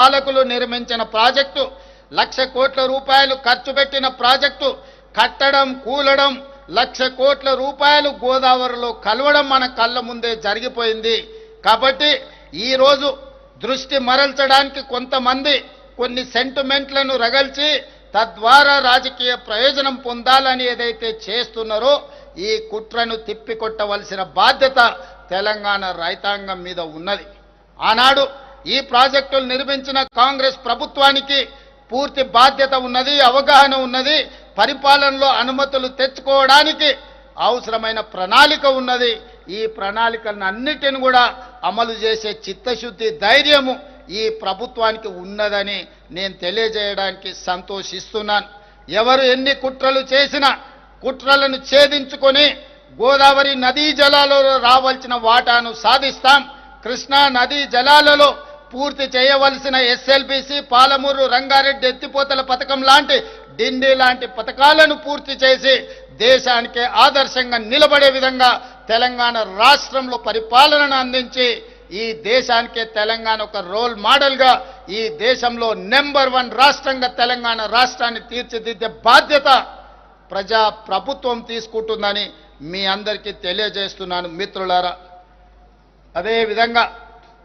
పాలకులు నిర్మించిన ప్రాజెక్టు లక్ష కోట్ల రూపాయలు ఖర్చు పెట్టిన ప్రాజెక్టు కట్టడం కూలడం లక్ష కోట్ల రూపాయలు గోదావరిలో కలవడం మన కళ్ళ ముందే జరిగిపోయింది. కాబట్టి ఈరోజు దృష్టి మరల్చడానికి కొంతమంది కొన్ని సెంటిమెంట్లను రగల్చి తద్వారా రాజకీయ ప్రయోజనం పొందాలని ఏదైతే చేస్తున్నారో ఈ కుట్రను తిప్పికొట్టవలసిన బాధ్యత తెలంగాణ రైతాంగం మీద ఉన్నది. ఆనాడు ఈ ప్రాజెక్టులు నిర్మించిన కాంగ్రెస్ ప్రభుత్వానికి పూర్తి బాధ్యత ఉన్నది అవగాహన ఉన్నది పరిపాలనలో అనుమతులు తెచ్చుకోవడానికి అవసరమైన ప్రణాళిక ఉన్నది. ఈ ప్రణాళికలను అన్నిటిని కూడా అమలు చేసే చిత్తశుద్ధి ధైర్యము ఈ ప్రభుత్వానికి ఉన్నదని నేను తెలియజేయడానికి సంతోషిస్తున్నాను. ఎవరు ఎన్ని కుట్రలు చేసినా కుట్రలను ఛేదించుకొని గోదావరి నదీ జలాలలో రావాల్సిన వాటాను సాధిస్తాం. కృష్ణా నదీ జలాలలో పూర్తి చేయవలసిన ఎస్ఎల్బిసి పాలమూరు రంగారెడ్డి ఎత్తిపోతల పథకం లాంటి డిండి లాంటి పథకాలను పూర్తి చేసి దేశానికి ఆదర్శంగా నిలబడే విధంగా తెలంగాణ రాష్ట్రంలో పరిపాలనను అందించి ఈ దేశానికే తెలంగాణ ఒక రోల్ మోడల్గా ఈ దేశంలో నెంబర్ వన్ రాష్ట్రంగా తెలంగాణ రాష్ట్రాన్ని తీర్చిదిద్దే బాధ్యత ప్రజా ప్రభుత్వం తీసుకుంటుందని మీ అందరికీ తెలియజేస్తున్నాను మిత్రులారా. అదేవిధంగా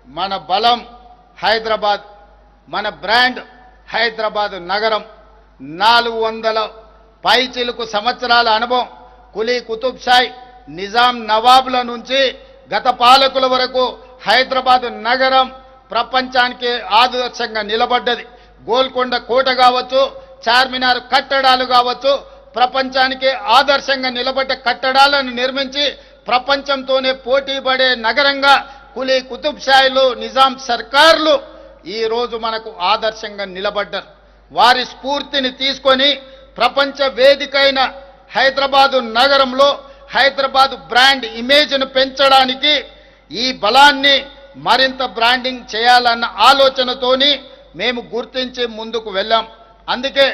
మన బలం హైదరాబాద్ మన బ్రాండ్ హైదరాబాద్ నగరం. నాలుగు వందల పైచిలుకు సంవత్సరాల అనుభవం. కులీ కుతుబ్ షాయ్ నిజాం నవాబుల నుంచి గత పాలకుల వరకు హైదరాబాద్ నగరం ప్రపంచానికి ఆదర్శంగా నిలబడ్డది. గోల్కొండ కోట కావచ్చు చార్మినార్ కట్టడాలు కావచ్చు ప్రపంచానికి ఆదర్శంగా నిలబడ్డ కట్టడాలను నిర్మించి ప్రపంచంతోనే పోటీ పడే నగరంగా కులీ కుతుబ్ షాయిలు నిజాం సర్కార్లు ఈరోజు మనకు ఆదర్శంగా నిలబడ్డారు. వారి స్ఫూర్తిని తీసుకొని ప్రపంచ వేదికైన హైదరాబాదు నగరంలో హైదరాబాదు బ్రాండ్ ఇమేజ్ను పెంచడానికి ఈ బలాన్ని మరింత బ్రాండింగ్ చేయాలన్న ఆలోచనతోని మేము గుర్తించి ముందుకు వెళ్ళాం. అందుకే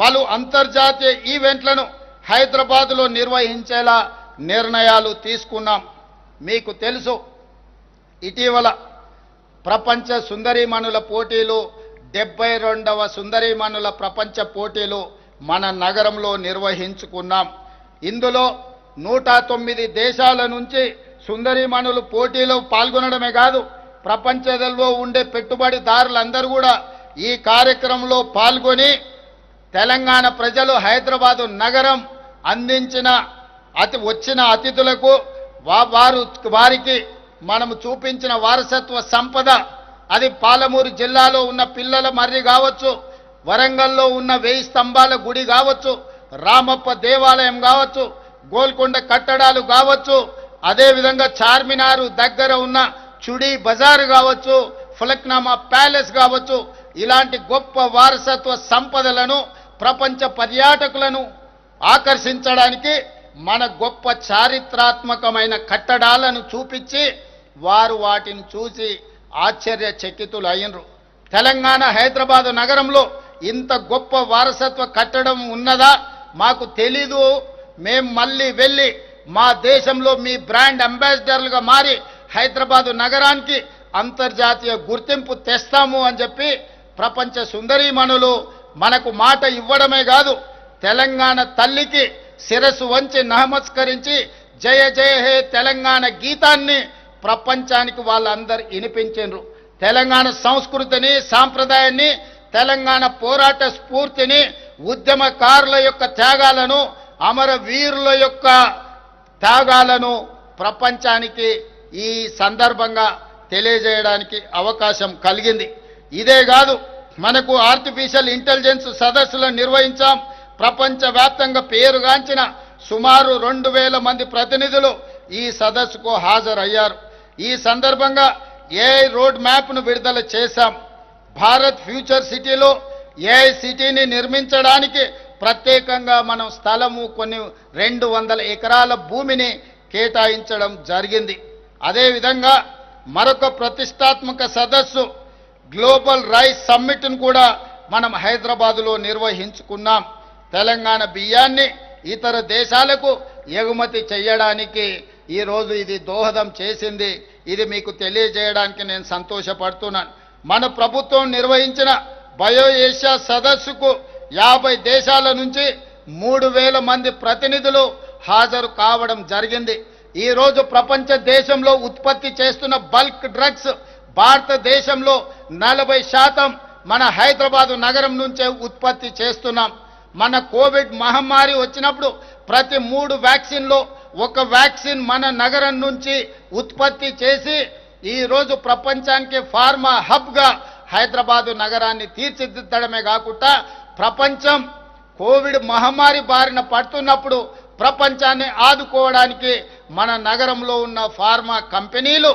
పలు అంతర్జాతీయ ఈవెంట్లను హైదరాబాదులో నిర్వహించేలా నిర్ణయాలు తీసుకున్నాం. మీకు తెలుసు ఇటీవల ప్రపంచ సుందరీమణుల పోటీలు డెబ్బై రెండవ సుందరీమణుల ప్రపంచ పోటీలు మన నగరంలో నిర్వహించుకున్నాం. ఇందులో నూట తొమ్మిది దేశాల నుంచి సుందరీమణులు పోటీలో పాల్గొనడమే కాదు ప్రపంచంలో ఉండే పెట్టుబడిదారులందరూ కూడా ఈ కార్యక్రమంలో పాల్గొని తెలంగాణ ప్రజలు హైదరాబాదు నగరం అందించిన అతి వచ్చిన అతిథులకు వారు వారికి మనము చూపించిన వారసత్వ సంపద అది పాలమూరు జిల్లాలో ఉన్న పిల్లల మర్రి కావచ్చు వరంగల్లో ఉన్న వెయ్యి స్తంభాల గుడి కావచ్చు రామప్ప దేవాలయం కావచ్చు గోల్కొండ కట్టడాలు కావచ్చు అదేవిధంగా చార్మినారు దగ్గర ఉన్న చుడి బజార్ కావచ్చు ఫలక్నామా ప్యాలెస్ కావచ్చు ఇలాంటి గొప్ప వారసత్వ సంపదలను ప్రపంచ పర్యాటకులను ఆకర్షించడానికి మన గొప్ప చారిత్రాత్మకమైన కట్టడాలను చూపించి వారు వాటిని చూసి ఆశ్చర్య చకితులు అయినరు తెలంగాణ హైదరాబాదు నగరంలో ఇంత గొప్ప వారసత్వ కట్టడం ఉన్నదా? మాకు తెలీదు. మేం మళ్ళీ వెళ్ళి మా దేశంలో మీ బ్రాండ్ అంబాసిడర్లుగా మారి హైదరాబాదు నగరానికి అంతర్జాతీయ గుర్తింపు తెస్తాము అని చెప్పి ప్రపంచ సుందరీమణులు మనకు మాట ఇవ్వడమే కాదు తెలంగాణ తల్లికి శిరస్సు వంచి నమస్కరించి జయ జయ హే తెలంగాణ గీతాన్ని ప్రపంచానికి వాళ్ళందరూ వినిపించారు తెలంగాణ సంస్కృతిని సాంప్రదాయాన్ని తెలంగాణ పోరాట స్ఫూర్తిని ఉద్యమకారుల యొక్క త్యాగాలను అమరవీరుల యొక్క త్యాగాలను ప్రపంచానికి ఈ సందర్భంగా తెలియజేయడానికి అవకాశం కలిగింది. ఇదే కాదు మనకు ఆర్టిఫిషియల్ ఇంటెలిజెన్స్ సదస్సులను నిర్వహించాం. ప్రపంచవ్యాప్తంగా పేరుగాంచిన సుమారు రెండు వేల మంది ప్రతినిధులు ఈ సదస్సుకు హాజరయ్యారు. ఈ సందర్భంగా ఏఐ రోడ్ మ్యాప్ను విడుదల చేశాం. భారత్ ఫ్యూచర్ సిటీలో ఏఐ సిటీని నిర్మించడానికి ప్రత్యేకంగా మనం స్థలము కొన్ని రెండు వందల ఎకరాల భూమిని కేటాయించడం జరిగింది. అదేవిధంగా మరొక ప్రతిష్టాత్మక సదస్సు గ్లోబల్ రైస్ సమ్మిట్ను కూడా మనం హైదరాబాదులో నిర్వహించుకున్నాం. తెలంగాణ బియ్యాన్ని ఇతర దేశాలకు ఎగుమతి చేయడానికి ఈరోజు ఇది దోహదం చేసింది. ఇది మీకు తెలియజేయడానికి నేను సంతోషపడుతున్నాను. మన ప్రభుత్వం నిర్వహించిన బయో ఏషియా సదస్సుకు యాభై దేశాల నుంచి మూడు వేల మంది ప్రతినిధులు హాజరు కావడం జరిగింది. ఈరోజు ప్రపంచ దేశంలో ఉత్పత్తి చేస్తున్న బల్క్ డ్రగ్స్ భారతదేశంలో నలభై శాతం మన హైదరాబాదు నగరం నుంచే ఉత్పత్తి చేస్తున్నాం. మన కోవిడ్ మహమ్మారి వచ్చినప్పుడు ప్రతి మూడు వ్యాక్సిన్లో ఒక వ్యాక్సిన్ మన నగరం నుంచి ఉత్పత్తి చేసి ఈరోజు ప్రపంచానికి ఫార్మా హబ్గా హైదరాబాదు నగరాన్ని తీర్చిదిద్దడమే కాకుండా ప్రపంచం కోవిడ్ మహమ్మారి బారిన పడుతున్నప్పుడు ప్రపంచాన్ని ఆదుకోవడానికి మన నగరంలో ఉన్న ఫార్మా కంపెనీలు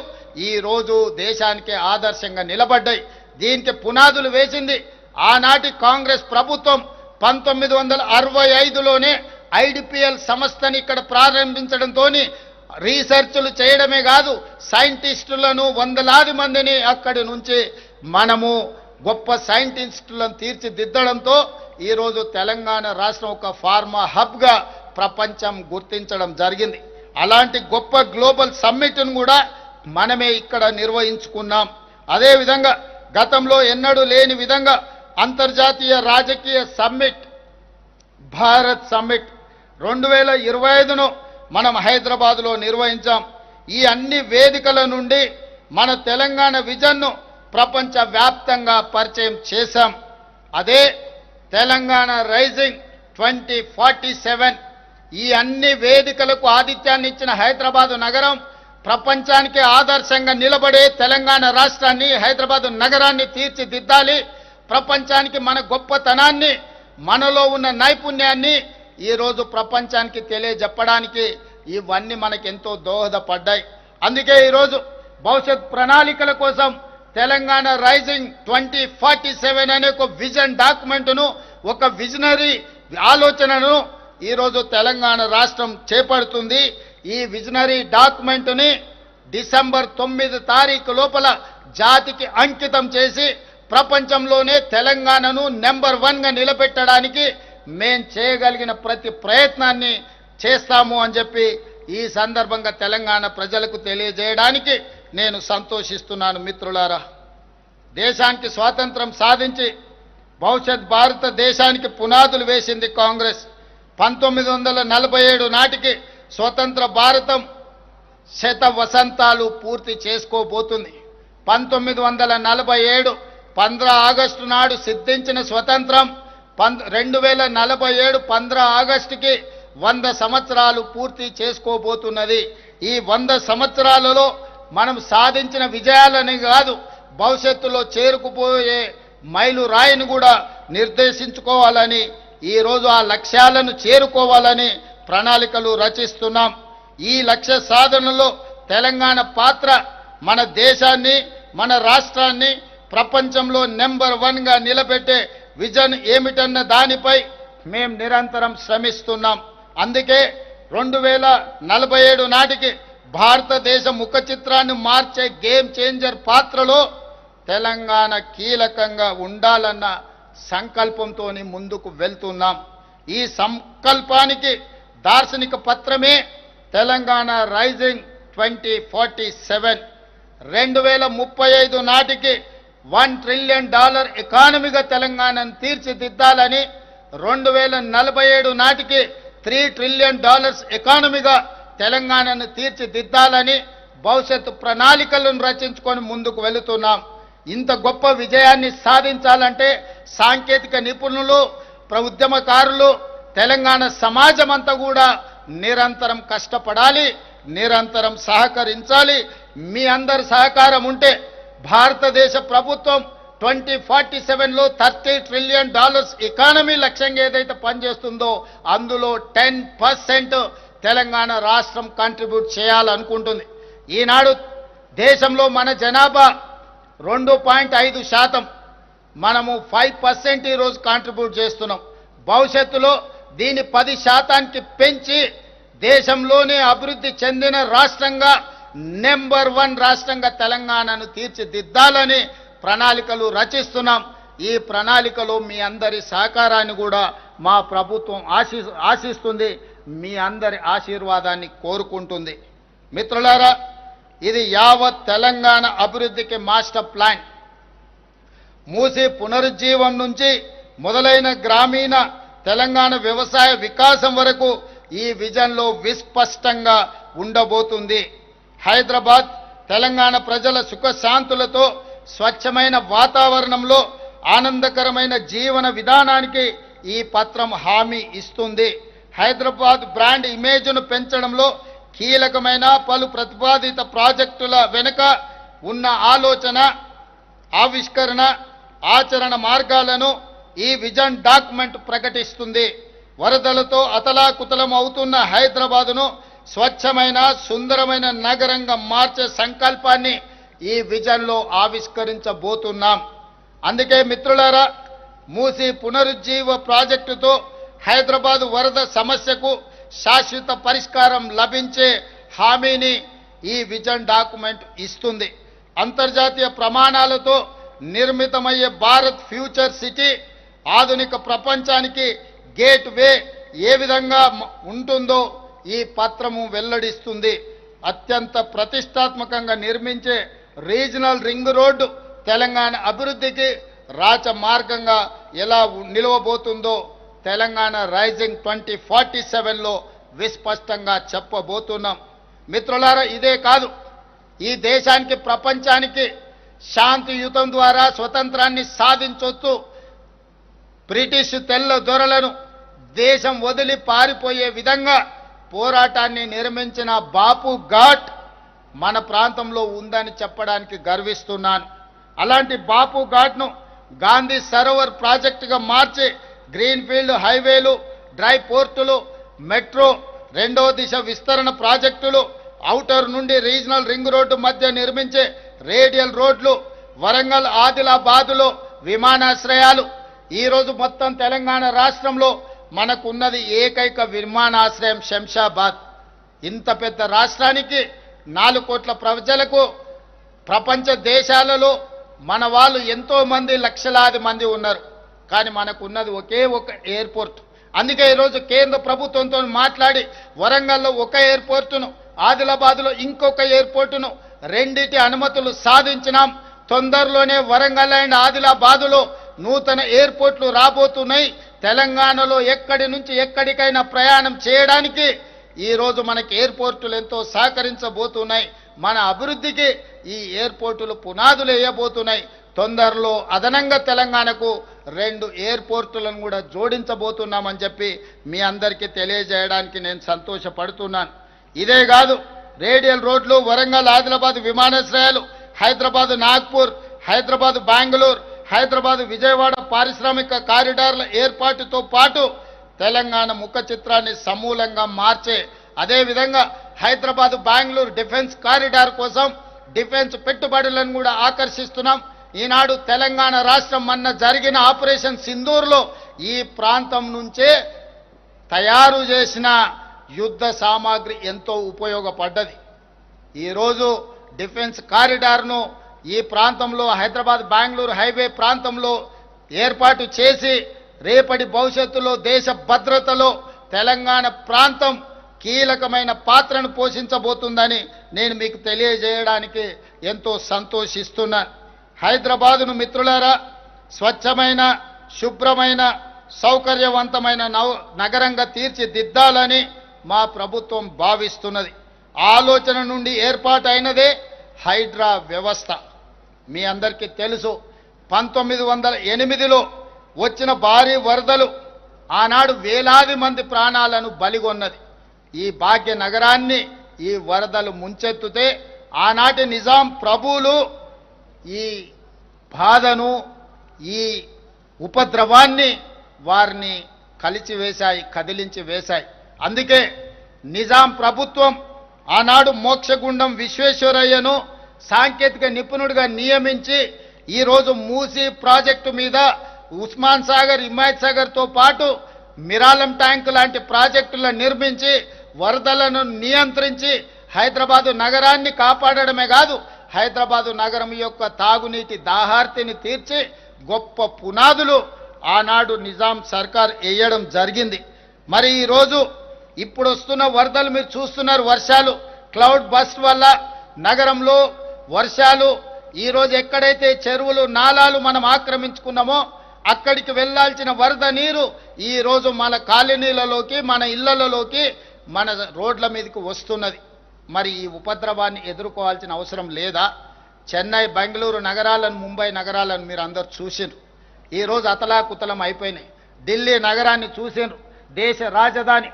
ఈరోజు దేశానికి ఆదర్శంగా నిలబడ్డాయి. దీనికి పునాదులు వేసింది. ఆనాటి కాంగ్రెస్ ప్రభుత్వం పంతొమ్మిది వందల అరవై ఐదులోనే ఐడిపిఎల్ సంస్థని ఇక్కడ ప్రారంభించడంతో రీసెర్చ్లు చేయడమే కాదు సైంటిస్టులను వందలాది మందిని అక్కడి నుంచి మనము గొప్ప సైంటిస్టులను తీర్చిదిద్దడంతో ఈరోజు తెలంగాణ రాష్ట్రం ఒక ఫార్మా హబ్గా ప్రపంచం గుర్తించడం జరిగింది. అలాంటి గొప్ప గ్లోబల్ సమ్మిట్ను కూడా మనమే ఇక్కడ నిర్వహించుకున్నాం. అదేవిధంగా గతంలో ఎన్నడూ లేని విధంగా అంతర్జాతీయ రాజకీయ సమ్మిట్ భారత్ సమ్మిట్ రెండు వేల ఇరవై ఐదును మనం హైదరాబాద్లో నిర్వహించాం. ఈ అన్ని వేదికల నుండి మన తెలంగాణ విజన్ను ప్రపంచ వ్యాప్తంగా పరిచయం చేశాం. అదే Telangana rising twenty forty seven. ఈ అన్ని వేదికలకు ఆతిథ్యాన్ని ఇచ్చిన హైదరాబాదు నగరం ప్రపంచానికి ఆదర్శంగా నిలబడే తెలంగాణ రాష్ట్రాన్ని హైదరాబాదు నగరాన్ని తీర్చిదిద్దాలి. ప్రపంచానికి మన గొప్పతనాన్ని మనలో ఉన్న నైపుణ్యాన్ని ఈరోజు ప్రపంచానికి తెలియజెప్పడానికి ఇవన్నీ మనకెంతో దోహదపడ్డాయి. అందుకే ఈరోజు భవిష్యత్ ప్రణాళికల కోసం Telangana rising twenty forty seven అనే ఒక విజన్ డాక్యుమెంట్ను ఒక విజనరీ ఆలోచనను ఈరోజు తెలంగాణ రాష్ట్రం చేపడుతుంది. ఈ విజనరీ డాక్యుమెంట్ని డిసెంబర్ తొమ్మిది తారీఖు లోపల జాతికి అంకితం చేసి ప్రపంచంలోనే తెలంగాణను నెంబర్ వన్గా నిలబెట్టడానికి మేం చేయగలిగిన ప్రతి ప్రయత్నాన్ని చేస్తాము అని చెప్పి ఈ సందర్భంగా తెలంగాణ ప్రజలకు తెలియజేయడానికి నేను సంతోషిస్తున్నాను మిత్రులారా. దేశానికి స్వాతంత్రం సాధించి భవిష్యత్ భారతదేశానికి పునాదులు వేసింది కాంగ్రెస్. పంతొమ్మిది వందల నలభై ఏడు నాటికి స్వతంత్ర భారతం శత వసంతాలు పూర్తి చేసుకోబోతుంది. పంతొమ్మిది వందల నలభై ఏడు ఆగస్టు నాడు సిద్ధించిన స్వతంత్రం పంద రెండు వేల నలభై ఏడు పంద్ర ఆగస్టుకి వంద సంవత్సరాలు పూర్తి చేసుకోబోతున్నది. ఈ వంద సంవత్సరాలలో మనం సాధించిన విజయాలని కాదు భవిష్యత్తులో చేరుకుపోయే మైలు రాయిని కూడా నిర్దేశించుకోవాలని ఈరోజు ఆ లక్ష్యాలను చేరుకోవాలని ప్రణాళికలు రచిస్తున్నాం. ఈ లక్ష్య సాధనలో తెలంగాణ పాత్ర మన దేశాన్ని మన రాష్ట్రాన్ని ప్రపంచంలో నెంబర్ వన్గా నిలబెట్టే విజన్ ఏమిటన్న దానిపై మేం నిరంతరం శ్రమిస్తున్నాం. అందుకే రెండు వేల నలభై ఏడు నాటికి భారతదేశ ముఖ చిత్రాన్ని మార్చే గేమ్ చేంజర్ పాత్రలో తెలంగాణ కీలకంగా ఉండాలన్న సంకల్పంతో ముందుకు వెళ్తున్నాం. ఈ సంకల్పానికి దార్శనిక పత్రమే Telangana rising twenty forty seven. రెండు వేల ముప్పై ఐదు నాటికి వన్ ట్రిలియన్ డాలర్ ఎకానమీగా తెలంగాణను తీర్చిదిద్దాలని రెండు వేల నలభై ఏడు నాటికి త్రీ ట్రిలియన్ డాలర్స్ ఎకానమీగా తెలంగాణను తీర్చిదిద్దాలని భవిష్యత్తు ప్రణాళికలను రచించుకొని ముందుకు వెళుతున్నాం. ఇంత గొప్ప విజయాన్ని సాధించాలంటే సాంకేతిక నిపుణులు ప్ర- ఉద్యమకారులు తెలంగాణ సమాజం అంతా కూడా నిరంతరం కష్టపడాలి నిరంతరం సహకరించాలి. మీ అందరి సహకారం ఉంటే భారతదేశ ప్రభుత్వం ట్వంటీ ఫార్టీ సెవెన్లో థర్టీ ట్రిలియన్ డాలర్స్ ఎకానమీ లక్ష్యంగా ఏదైతే పనిచేస్తుందో అందులో టెన్ పర్సెంట్ తెలంగాణ రాష్ట్రం కంట్రిబ్యూట్ చేయాలనుకుంటుంది. ఈనాడు దేశంలో మన జనాభా రెండు పాయింట్ ఐదు శాతం. మనము ఫైవ్ పర్సెంట్ ఈరోజు కాంట్రిబ్యూట్ చేస్తున్నాం. భవిష్యత్తులో దీన్ని పది శాతానికి పెంచి దేశంలోనే అభివృద్ధి చెందిన రాష్ట్రంగా నెంబర్ వన్ రాష్ట్రంగా తెలంగాణను తీర్చిదిద్దాలని ప్రణాళికలు రచిస్తున్నాం. ఈ ప్రణాళికలో మీ అందరి సహకారాన్ని కూడా మా ప్రభుత్వం ఆశి ఆశిస్తుంది. మీ అందరి ఆశీర్వాదాన్ని కోరుకుంటుంది. మిత్రులారా ఇది యావత్ తెలంగాణ అభివృద్ధికి మాస్టర్ ప్లాన్. మూసి పునరుజ్జీవం నుంచి మొదలైన గ్రామీణ తెలంగాణ వ్యవసాయ వికాసం వరకు ఈ విజన్లో విస్పష్టంగా ఉండబోతుంది. హైదరాబాద్ తెలంగాణ ప్రజల సుఖశాంతులతో స్వచ్ఛమైన వాతావరణంలో ఆనందకరమైన జీవన విధానానికి ఈ పత్రం హామీ ఇస్తుంది. హైదరాబాద్ బ్రాండ్ ఇమేజ్ను పెంచడంలో కీలకమైన పలు ప్రతిపాదిత ప్రాజెక్టుల వెనుక ఉన్న ఆలోచన ఆవిష్కరణ ఆచరణ మార్గాలను ఈ విజన్ డాక్యుమెంట్ ప్రకటిస్తుంది. వరదలతో అతలాకుతలం అవుతున్న హైదరాబాదును స్వచ్ఛమైన సుందరమైన నగరంగా మార్చే సంకల్పాన్ని ఈ విజన్లో ఆవిష్కరించబోతున్నాం. అందుకే మిత్రులారా మూసి పునరుజ్జీవ ప్రాజెక్టుతో హైదరాబాద్ వరద సమస్యకు శాశ్వత పరిష్కారం లభించే హామీని ఈ విజన్ డాక్యుమెంట్ ఇస్తుంది. అంతర్జాతీయ ప్రమాణాలతో నిర్మితమయ్యే భారత్ ఫ్యూచర్ సిటీ ఆధునిక ప్రపంచానికి గేట్ వే ఏ విధంగా ఉంటుందో ఈ పత్రము వెల్లడిస్తుంది. అత్యంత ప్రతిష్టాత్మకంగా నిర్మించే రీజనల్ రింగ్ రోడ్డు తెలంగాణ అభివృద్ధికి రాచ మార్గంగా ఎలా నిలవబోతుందో తెలంగాణ రైజింగ్ ట్వంటీ ఫార్టీ సెవెన్లో విస్పష్టంగా చెప్పబోతున్నాం. మిత్రులారా ఇదే కాదు. ఈ దేశానికి ప్రపంచానికి శాంతియుతం ద్వారా స్వతంత్రాన్ని సాధించొచ్చు. బ్రిటిష్ తెల్ల దొరలను దేశం వదిలి పారిపోయే విధంగా పోరాటాన్ని నిర్మించిన బాపు ఘాట్ మన ప్రాంతంలో ఉందని చెప్పడానికి గర్విస్తున్నాను. అలాంటి బాపు ఘాట్ను గాంధీ సరోవర్ ప్రాజెక్టుగా మార్చి గ్రీన్ఫీల్డ్ హైవేలు డ్రై పోర్టులు మెట్రో రెండో దిశ విస్తరణ ప్రాజెక్టులు అవుటర్ నుండి రీజనల్ రింగ్ రోడ్డు మధ్య నిర్మించే రేడియల్ రోడ్లు వరంగల్ ఆదిలాబాదులో విమానాశ్రయాలు. ఈరోజు మొత్తం తెలంగాణ రాష్ట్రంలో మనకున్నది ఏకైక విమానాశ్రయం శంషాబాద్. ఇంత పెద్ద రాష్ట్రానికి నాలుగు కోట్ల ప్రజలకు ప్రపంచ దేశాలలో మన వాళ్ళు ఎంతోమంది లక్షలాది మంది ఉన్నారు. కానీ మనకు ఉన్నది ఒకే ఒక ఎయిర్పోర్ట్. అందుకే ఈరోజు కేంద్ర ప్రభుత్వంతో మాట్లాడి వరంగల్లో ఒక ఎయిర్పోర్టును ఆదిలాబాద్లో ఇంకొక ఎయిర్పోర్టును రెండిటి అనుమతులు సాధించినాం. తొందరలోనే వరంగల్ అండ్ ఆదిలాబాదులో నూతన ఎయిర్పోర్ట్లు రాబోతున్నాయి. తెలంగాణలో ఎక్కడి నుంచి ఎక్కడికైనా ప్రయాణం చేయడానికి ఈ రోజు మనకి ఎయిర్పోర్టులు ఎంతో సహకరించబోతున్నాయి. మన అభివృద్ధికి ఈ ఎయిర్పోర్టులు పునాదులు వేయబోతున్నాయి. తొందరలో అదనంగా తెలంగాణకు రెండు ఎయిర్పోర్టులను కూడా జోడించబోతున్నామని చెప్పి మీ అందరికీ తెలియజేయడానికి నేను సంతోషపడుతున్నాను. ఇదే కాదు రేడియల్ రోడ్లు వరంగల్ ఆదిలాబాద్ విమానాశ్రయాలు హైదరాబాద్ నాగ్పూర్ హైదరాబాద్ బెంగళూరు హైదరాబాద్ విజయవాడ పారిశ్రామిక కారిడార్ల ఏర్పాటుతో పాటు తెలంగాణ ముఖ చిత్రాన్ని సమూలంగా మార్చే అదేవిధంగా హైదరాబాద్ బెంగళూరు డిఫెన్స్ కారిడార్ కోసం డిఫెన్స్ పెట్టుబడులను కూడా ఆకర్షిస్తున్నాం. ఈనాడు తెలంగాణ రాష్ట్రం మొన్న జరిగిన ఆపరేషన్ సింధూర్లో ఈ ప్రాంతం నుంచే తయారు చేసిన యుద్ధ సామాగ్రి ఎంతో ఉపయోగపడ్డది. ఈరోజు డిఫెన్స్ కారిడార్ను ఈ ప్రాంతంలో హైదరాబాద్ బెంగళూరు హైవే ప్రాంతంలో ఏర్పాటు చేసి రేపటి భవిష్యత్తులో దేశ భద్రతలో తెలంగాణ ప్రాంతం కీలకమైన పాత్రను పోషించబోతుందని నేను మీకు తెలియజేయడానికి ఎంతో సంతోషిస్తున్నాను హైదరాబాదును మిత్రులారా స్వచ్ఛమైన శుభ్రమైన సౌకర్యవంతమైన నగరంగా తీర్చిదిద్దాలని మా ప్రభుత్వం భావిస్తున్నది. ఆలోచన నుండి ఏర్పాటైనదే హైడ్రా వ్యవస్థ. మీ అందరికీ తెలుసు పంతొమ్మిది వందల ఎనిమిదిలో వచ్చిన భారీ వరదలు ఆనాడు వేలాది మంది ప్రాణాలను బలిగొన్నది. ఈ భాగ్య నగరాన్ని ఈ వరదలు ముంచెత్తుతే ఆనాటి నిజాం ప్రభువులు ఈ బాధను ఈ ఉపద్రవాన్ని వారిని కలిచి వేశాయి కదిలించి వేశాయి. అందుకే నిజాం ప్రభుత్వం ఆనాడు మోక్షగుండం విశ్వేశ్వరయ్యను సాంకేతిక నిపుణుడిగా నియమించి ఈరోజు మూసీ ప్రాజెక్టు మీద ఉస్మాన్ సాగర్ హిమాయత్ సాగర్తో పాటు మిరాలం ట్యాంక్ లాంటి ప్రాజెక్టులను నిర్మించి వరదలను నియంత్రించి హైదరాబాదు నగరాన్ని కాపాడడమే కాదు హైదరాబాదు నగరం యొక్క తాగునీటి దాహార్తిని తీర్చి గొప్ప పునాదులు ఆనాడు నిజాం సర్కార్ వేయడం జరిగింది. మరి ఈరోజు ఇప్పుడు వస్తున్న వరదలు మీరు చూస్తున్నారు వర్షాలు క్లౌడ్ బస్ట్ వల్ల నగరంలో వర్షాలు ఈరోజు ఎక్కడైతే చెరువులు నాలాలు మనం ఆక్రమించుకున్నామో అక్కడికి వెళ్ళాల్సిన వరద నీరు ఈ రోజు మన కాలనీలలోకి మన ఇళ్ళలోకి మన రోడ్ల మీదకి వస్తున్నది. మరి ఈ ఉపద్రవాన్ని ఎదుర్కోవాల్సిన అవసరం లేదా? చెన్నై బెంగళూరు నగరాలను ముంబై నగరాలను మీరు అందరు చూసిండ్రు. ఈరోజు అతలాకుతలం అయిపోయినాయి. ఢిల్లీ నగరాన్ని చూసిండ్రు. దేశ రాజధాని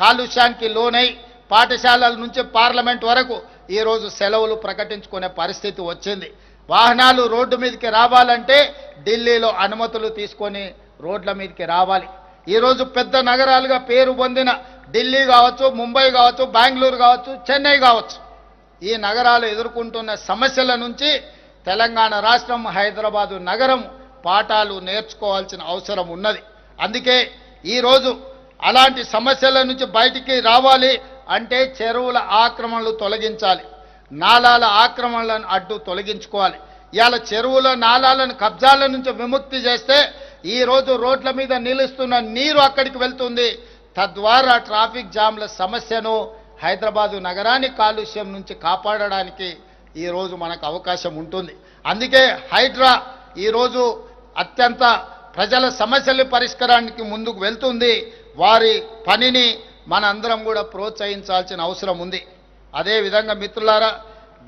కాలుష్యానికి లోనై పాఠశాలల నుంచి పార్లమెంట్ వరకు ఈరోజు సెలవులు ప్రకటించుకునే పరిస్థితి వచ్చింది. వాహనాలు రోడ్డు మీదకి రావాలంటే ఢిల్లీలో అనుమతులు తీసుకొని రోడ్ల మీదకి రావాలి. ఈరోజు పెద్ద నగరాలుగా పేరు పొందిన ఢిల్లీ కావచ్చు ముంబై కావచ్చు బెంగళూరు కావచ్చు చెన్నై కావచ్చు. ఈ నగరాలు ఎదుర్కొంటున్న సమస్యల నుంచి తెలంగాణ రాష్ట్రం హైదరాబాదు నగరం పాఠాలు నేర్చుకోవాల్సిన అవసరం ఉన్నది. అందుకే ఈరోజు అలాంటి సమస్యల నుంచి బయటికి రావాలి అంటే చెరువుల ఆక్రమణలు తొలగించాలి. నాలాల ఆక్రమణలను అడ్డు తొలగించుకోవాలి. ఇవాళ చెరువుల నాలాలను కబ్జాల నుంచి విముక్తి చేస్తే ఈ రోజు రోడ్ల మీద నిలుస్తున్న నీరు అక్కడికి వెళ్తుంది. తద్వారా ట్రాఫిక్ జామ్ల సమస్యను హైదరాబాదు నగరాన్ని కాలుష్యం నుంచి కాపాడడానికి ఈరోజు మనకు అవకాశం ఉంటుంది. అందుకే హైడ్రా ఈరోజు అత్యంత ప్రజల సమస్యల పరిష్కారానికి ముందుకు వెళ్తుంది. వారి పనిని మనందరం కూడా ప్రోత్సహించాల్సిన అవసరం ఉంది. అదేవిధంగా మిత్రులారా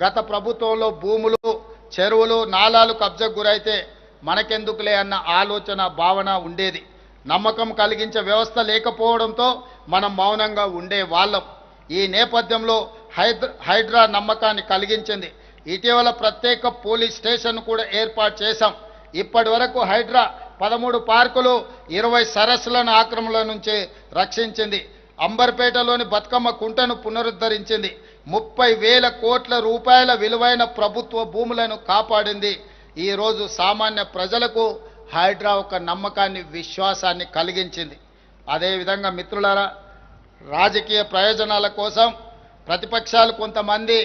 గత ప్రభుత్వంలో భూములు చెరువులు నాలాలు కబ్జకు గురైతే మనకెందుకులే అన్న ఆలోచన భావన ఉండేది. నమ్మకం కలిగించే వ్యవస్థ లేకపోవడంతో మనం మౌనంగా ఉండే వాళ్ళం. ఈ నేపథ్యంలో హైద్ర హైడ్రా నమ్మకాన్ని కలిగించింది. ఇటీవల ప్రత్యేక పోలీస్ స్టేషన్ కూడా ఏర్పాటు చేశాం. ఇప్పటి వరకు హైడ్రా పదమూడు పార్కులు ఇరవై సరస్సులను ఆక్రమణల నుంచి రక్షించింది. అంబర్పేటలోని బతుకమ్మ కుంటను పునరుద్ధరించింది. ముప్పై వేల కోట్ల రూపాయల విలువైన ప్రభుత్వ భూములను కాపాడింది. ఈరోజు సామాన్య ప్రజలకు హైడ్రా ఒక నమ్మకాన్ని విశ్వాసాన్ని కలిగించింది. అదేవిధంగా మిత్రులారా రాజకీయ ప్రయోజనాల కోసం ప్రతిపక్షాలు కొంతమంది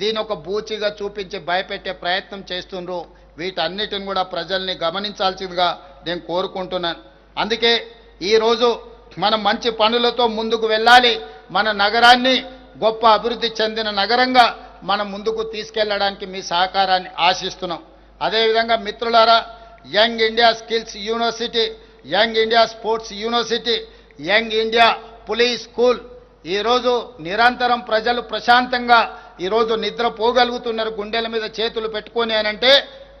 దీని ఒక బూచిగా చూపించి భయపెట్టే ప్రయత్నం చేస్తుండ్రు. వీటన్నిటిని కూడా ప్రజల్ని గమనించాల్సిందిగా నేను కోరుకుంటున్నాను. అందుకే ఈరోజు మనం మంచి పనులతో ముందుకు వెళ్ళాలి. మన నగరాన్ని గొప్ప అభివృద్ధి చెందిన నగరంగా మనం ముందుకు తీసుకెళ్ళడానికి మీ సహకారాన్ని ఆశిస్తున్నాం. అదేవిధంగా మిత్రులారా young India skills university young India sports university young India police school ఈరోజు నిరంతరం ప్రజలు ప్రశాంతంగా ఈరోజు నిద్రపోగలుగుతున్నారు. గుండెల మీద చేతులు పెట్టుకొని అనంటే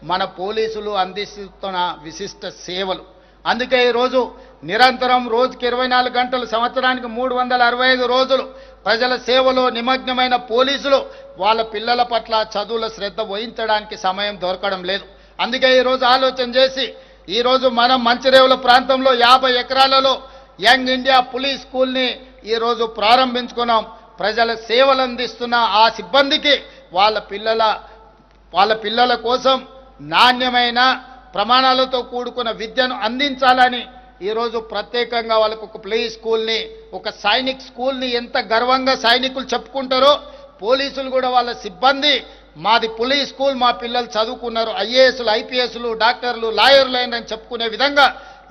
మన పోలీసులు అందిస్తున్న విశిష్ట సేవలు. అందుకే ఈరోజు నిరంతరం రోజుకి ఇరవై నాలుగు గంటలు సంవత్సరానికి మూడు వందల అరవై ఐదు రోజులు ప్రజల సేవలో నిమగ్నమైన పోలీసులు వాళ్ళ పిల్లల పట్ల చదువుల శ్రద్ధ వహించడానికి సమయం దొరకడం లేదు. అందుకే ఈరోజు ఆలోచన చేసి ఈరోజు మనం మంచిరేవుల ప్రాంతంలో యాభై ఎకరాలలో యంగ్ ఇండియా పులీస్ స్కూల్ని ఈరోజు ప్రారంభించుకున్నాం. ప్రజల సేవలు అందిస్తున్న ఆ సిబ్బందికి వాళ్ళ పిల్లల వాళ్ళ పిల్లల కోసం నాణ్యమైన ప్రమాణాలతో కూడుకున్న విద్యను అందించాలని ఈరోజు ప్రత్యేకంగా వాళ్ళకు ఒక ప్లే స్కూల్ని ఒక సైనిక్ స్కూల్ని ఎంత గర్వంగా సైనికులు చెప్పుకుంటారో పోలీసులు కూడా వాళ్ళ సిబ్బంది మాది పోలీస్ స్కూల్ మా పిల్లలు చదువుకున్నారు ఐఏఎస్లు ఐపీఎస్లు డాక్టర్లు లాయర్లు అని చెప్పుకునే విధంగా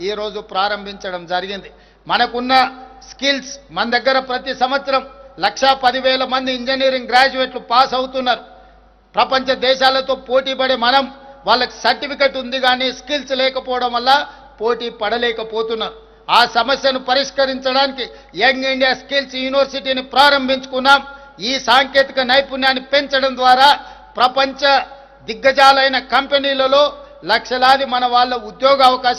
ఈరోజు ప్రారంభించడం జరిగింది. మనకున్న స్కిల్స్ మన దగ్గర ప్రతి సంవత్సరం లక్షా పదివేల మంది ఇంజనీరింగ్ గ్రాడ్యుయేట్లు పాస్ అవుతున్నారు. ప్రపంచ దేశాలతో పోటీ పడే మనం వాళ్ళకి సర్టిఫికెట్ ఉంది కానీ స్కిల్స్ లేకపోవడం వల్ల పోటీ పడలేకపోతున్నారు ఆ సమస్యను పరిష్కరించడానికి యంగ్ ఇండియా స్కిల్స్ యూనివర్సిటీని ప్రారంభించుకున్నాం. ఈ సాంకేతిక నైపుణ్యాన్ని పెంచడం ద్వారా ప్రపంచ దిగ్గజాలైన కంపెనీలలో లక్షలాది మన వాళ్ళ ఉద్యోగ అవకాశాలు